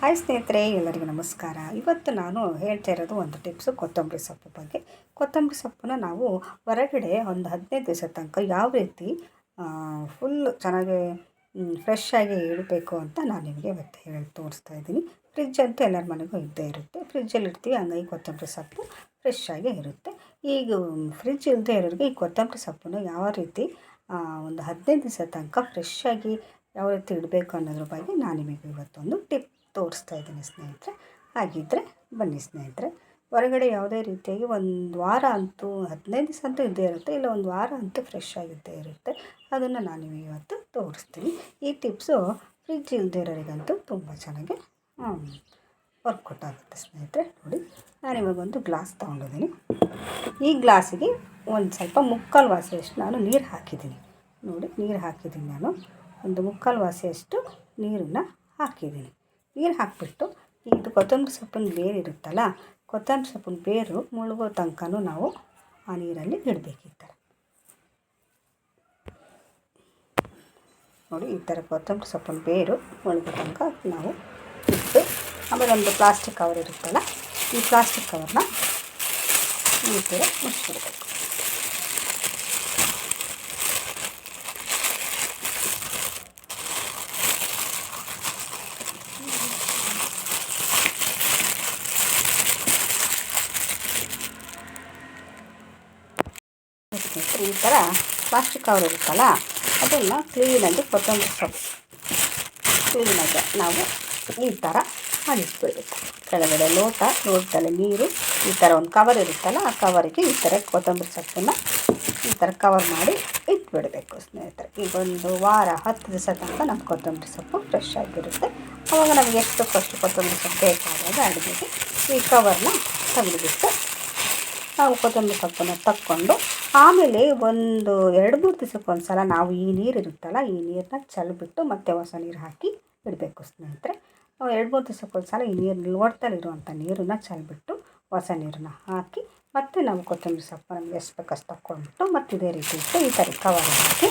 Hi ಸ್ನೇಹಿತರೆ, ಎಲ್ಲರಿಗೂ ನಮಸ್ಕಾರ. ಇವತ್ತು ನಾನು ಹೇಳ್ತಾ ಇರೋದು ಒಂದು ಟಿಪ್ಸು, ಕೊತ್ತಂಬರಿ ಸೊಪ್ಪು ಬಗ್ಗೆ. ಕೊತ್ತಂಬರಿ ಸೊಪ್ಪನ್ನು ನಾವು ಹೊರಗಡೆ ಒಂದು ಹದಿನೈದು ದಿವಸ ತನಕ ಯಾವ ರೀತಿ ಫುಲ್ ಚೆನ್ನಾಗಿ ಫ್ರೆಶ್ ಆಗಿ ಇಡಬೇಕು ಅಂತ ನಾನು ನಿಮಗೆ ಇವತ್ತು ಹೇಳಿ ತೋರಿಸ್ತಾ ಇದ್ದೀನಿ. ಫ್ರಿಜ್ ಅಂತೂ ಎಲ್ಲರ ಮನೆಗೂ ಇದ್ದೇ ಇರುತ್ತೆ. ಫ್ರಿಜ್ಜಲ್ಲಿ ಇರ್ತೀವಿ ಹಂಗಾಗಿ ಕೊತ್ತಂಬರಿ ಸೊಪ್ಪು ಫ್ರೆಶ್ ಆಗೇ ಇರುತ್ತೆ. ಈಗ ಫ್ರಿಜ್ ಇಲ್ಲದೆ ಇರೋರಿಗೆ ಈ ಕೊತ್ತಂಬರಿ ಸೊಪ್ಪನ್ನು ಯಾವ ರೀತಿ ಒಂದು ಹದಿನೈದು ದಿವಸ ತನಕ ಫ್ರೆಶ್ ಆಗಿ ಯಾವ ರೀತಿ ಇಡಬೇಕು ಅನ್ನೋದ್ರ ಬಗ್ಗೆ ನಾನು ನಿಮಗೆ ಇವತ್ತೊಂದು ಟಿಪ್ ತೋರಿಸ್ತಾ ಇದ್ದೀನಿ ಸ್ನೇಹಿತರೆ. ಹಾಗಿದ್ದರೆ ಬನ್ನಿ ಸ್ನೇಹಿತರೆ. ಹೊರಗಡೆ ಯಾವುದೇ ರೀತಿಯಾಗಿ ಒಂದು ವಾರ ಅಂತೂ, ಹದಿನೈದು ದಿವಸ ಅಂತೂ ಇದ್ದೇ ಇರುತ್ತೆ. ಇಲ್ಲ ಒಂದು ವಾರ ಅಂತೂ ಫ್ರೆಶ್ ಆಗಿದ್ದೇ ಇರುತ್ತೆ. ಅದನ್ನು ನಾನು ಇವತ್ತು ತೋರಿಸ್ತೀನಿ. ಈ ಟಿಪ್ಸು ಫ್ರಿಜ್ ಇಲ್ಲದೇ ಇರೋರಿಗಂತೂ ತುಂಬ ಚೆನ್ನಾಗಿ ವರ್ಕೌಟ್ ಆಗುತ್ತೆ ಸ್ನೇಹಿತರೆ. ನೋಡಿ, ನಾನು ಇವಾಗೊಂದು ಗ್ಲಾಸ್ ತೊಗೊಂಡಿದ್ದೀನಿ. ಈ ಗ್ಲಾಸಿಗೆ ಒಂದು ಸ್ವಲ್ಪ ಮುಕ್ಕಾಲು ವಾಸಿಯಷ್ಟು ನಾನು ನೀರು ಹಾಕಿದ್ದೀನಿ. ನೋಡಿ, ನೀರು ಹಾಕಿದ್ದೀನಿ ನಾನು. ಒಂದು ಮುಕ್ಕಾಲು ವಾಸಿಯಷ್ಟು ನೀರನ್ನು ಹಾಕಿದ್ದೀನಿ. ನೀರು ಹಾಕಿಬಿಟ್ಟು ಇದು ಕೊತ್ತಂಬರಿ ಸೊಪ್ಪಿನ ಬೇರು ಇರುತ್ತಲ್ಲ, ಕೊತ್ತಂಬರಿ ಸೊಪ್ಪಿನ ಬೇರು ಮುಳುಗೋ ತನಕನೂ ನಾವು ಆ ನೀರಲ್ಲಿ ಇಡಬೇಕು ನೋಡಿ, ಈ ಥರ ಕೊತ್ತಂಬರಿ ಸೊಪ್ಪಿನ ಬೇರು ಮುಳುಗೋ ತನಕ ನಾವು ಇಟ್ಟು, ಆಮೇಲೆ ಒಂದು ಪ್ಲಾಸ್ಟಿಕ್ ಕವರ್ ಇರುತ್ತಲ್ಲ, ಈ ಪ್ಲಾಸ್ಟಿಕ್ ಕವರ್ನ ಈ ಥರ ಮುಚ್ಚಿಬಿಡ್ಬೇಕು ಈ ಥರ ಪ್ಲಾಸ್ಟಿಕ್ ಕವರ್ ಇರುತ್ತಲ್ಲ, ಅದನ್ನು ಕ್ಲೀನಾಗಿ ಕೊತ್ತಂಬರಿ ಸೊಪ್ಪು. ಕ್ಲೀನಾಗಿ ನಾವು ಈ ಥರ ಮಾಡಿಸ್ಬಿಡ್ಬೇಕು ಕೆಳಗಡೆ ಲೋಟ, ಲೋಟದಲ್ಲಿ ನೀರು, ಈ ಥರ ಒಂದು ಕವರ್ ಇರುತ್ತಲ್ಲ, ಆ ಕವರಿಗೆ ಈ ಥರ ಕೊತ್ತಂಬರಿ ಸೊಪ್ಪನ್ನು ಈ ಥರ ಕವರ್ ಮಾಡಿ ಇಟ್ಬಿಡಬೇಕು ಸ್ನೇಹಿತರೆ. ಈಗ ಒಂದು ವಾರ, ಹತ್ತು ದಿವಸ ತನಕ ನಮ್ಮ ಕೊತ್ತಂಬರಿ ಸೊಪ್ಪು ಫ್ರೆಶ್ ಆಗಿರುತ್ತೆ. ಆವಾಗ ನಮಗೆ ಎಷ್ಟು ಫಸ್ಟ್ ಕೊತ್ತಂಬರಿ ಸೊಪ್ಪು ಬೇಕಾದಾಗ ಅಡುಗೆಗೆ ಈ ಕವರ್ನ ತೆಗೆದುಬಿಟ್ಟು ನಾವು ಕೊತ್ತಂಬರಿ ಸೊಪ್ಪನ್ನು ತಕ್ಕೊಂಡು ಆಮೇಲೆ ಒಂದು ಎರಡು ಮೂರು ದಿವಸಕ್ಕೆ ನಾವು ಈ ನೀರು ಇರುತ್ತಲ್ಲ, ಈ ನೀರನ್ನ ಚೆಲ್ಬಿಟ್ಟು ಮತ್ತೆ ಹೊಸ ನೀರು ಹಾಕಿ ಇಡಬೇಕು ಸ್ನೇಹಿತರೆ. ನಾವು ಎರಡು ಮೂರು ದಿವಸಕ್ಕೊಂದು ಸಲ ಈ ನೀರು ನೋಡ್ತಲ್ಲಿರುವಂಥ ನೀರನ್ನ ಚೆಲ್ಬಿಟ್ಟು ಹೊಸ ನೀರನ್ನ ಹಾಕಿ ಮತ್ತು ನಾವು ಕೊತ್ತಂಬರಿ ಸೊಪ್ಪು ನಮ್ಗೆ ಎಷ್ಟು ಬೇಕಷ್ಟು ತಕ್ಕೊಂಡ್ಬಿಟ್ಟು ಮತ್ತು ಇದೇ ರೀತಿ ಇಟ್ಟು ಈ ಥರ ಕವರ್ ಹಾಕಿ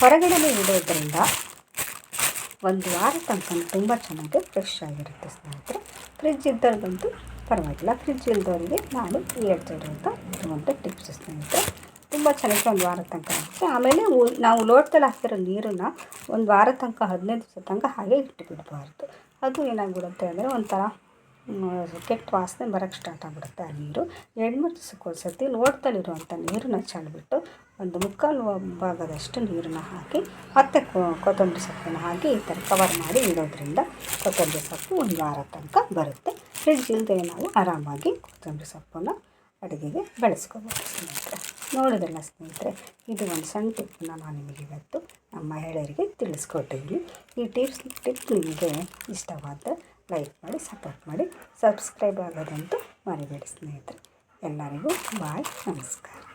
ಹೊರಗಡೆ ಇಡೋದ್ರಿಂದ ಒಂದು ವಾರ ತನಕ ತುಂಬ ಚೆನ್ನಾಗಿ ಫ್ರೆಶ್ ಆಗಿರುತ್ತೆ ಸ್ನೇಹಿತರೆ. ಫ್ರಿಜ್ ಇದ್ದವ್ರಿಗಂತೂ ಪರವಾಗಿಲ್ಲ. ಫ್ರಿಜ್ ಇಲ್ದವರಿಗೆ ನಾನು ಹೇಳ್ತಾ ಅಂತ ಇರುವಂಥ ಟಿಪ್ಸ್ ಸ್ನೇಹಿತರೆ ತುಂಬ ಚೆನ್ನಾಗಿ ಒಂದು ವಾರ ತನಕ ಆಗುತ್ತೆ ಆಮೇಲೆ ನಾವು ಲೋಟದಲ್ಲಿ ಹಾಕ್ತಿರೋ ನೀರನ್ನು ಒಂದು ವಾರ ತನಕ, ಹದಿನೈದು ದಿವಸ ತನಕ ಹಾಗೆ ಇಟ್ಟುಬಿಡಬಾರ್ದು ಅದು ಏನಾಗ್ಬಿಡುತ್ತೆ ಅಂದರೆ ಒಂಥರ ಕೆಟ್ಟ ವಾಸನೆ ಬರೋಕ್ಕೆ ಸ್ಟಾರ್ಟ್ ಆಗಿಬಿಡುತ್ತೆ ಆ ನೀರು. ಎರಡು ಮೂರು ದಿವಸಕ್ಕೆ ಸರ್ತಿ ಲೋಟದಲ್ಲಿರುವಂಥ ನೀರನ್ನ ಚೆಲ್ಬಿಟ್ಟು ಒಂದು ಮುಕ್ಕಾಲು ಭಾಗದಷ್ಟು ನೀರನ್ನ ಹಾಕಿ, ಮತ್ತೆ ಕೊತ್ತಂಬರಿ ಸೊಪ್ಪನ್ನು ಹಾಕಿ ಈ ಥರ ಕವರ್ ಮಾಡಿ ಇಡೋದ್ರಿಂದ ಕೊತ್ತಂಬರಿ ಸೊಪ್ಪು ಒಂದು ವಾರ ತನಕ ಬರುತ್ತೆ. ಫ್ರಿಜ್ ಇಲ್ಲದೆ ನಾವು ಆರಾಮಾಗಿ ಕೊತ್ತಂಬರಿ ಸೊಪ್ಪನ್ನು ಅಡುಗೆಗೆ ಬಳಸ್ಕೋಬೋದು ಸ್ನೇಹಿತರೆ. ನೋಡಿದ್ರಲ್ಲ ಸ್ನೇಹಿತರೆ, ಇದು ಒಂದು ಸಣ್ಣ ಟಿಪ್ಪನ್ನ ನಾನು ನಿಮಗೆ ಇವತ್ತು ನಮ್ಮ ಮಹಿಳೆಯರಿಗೆ ತಿಳಿಸ್ಕೊಟ್ಟಿದ್ದೀನಿ. ಈ ಟಿಪ್ಸ್, ಟಿಪ್ ನಿಮಗೆ ಇಷ್ಟವಾದ ಲೈಕ್ ಮಾಡಿ, ಸಪೋರ್ಟ್ ಮಾಡಿ, ಸಬ್ಸ್ಕ್ರೈಬ್ ಆಗೋದಂತೂ ಮರಿಬೇಡಿ ಸ್ನೇಹಿತರೆ. ಎಲ್ಲರಿಗೂ ಬಾಯ್, ನಮಸ್ಕಾರ.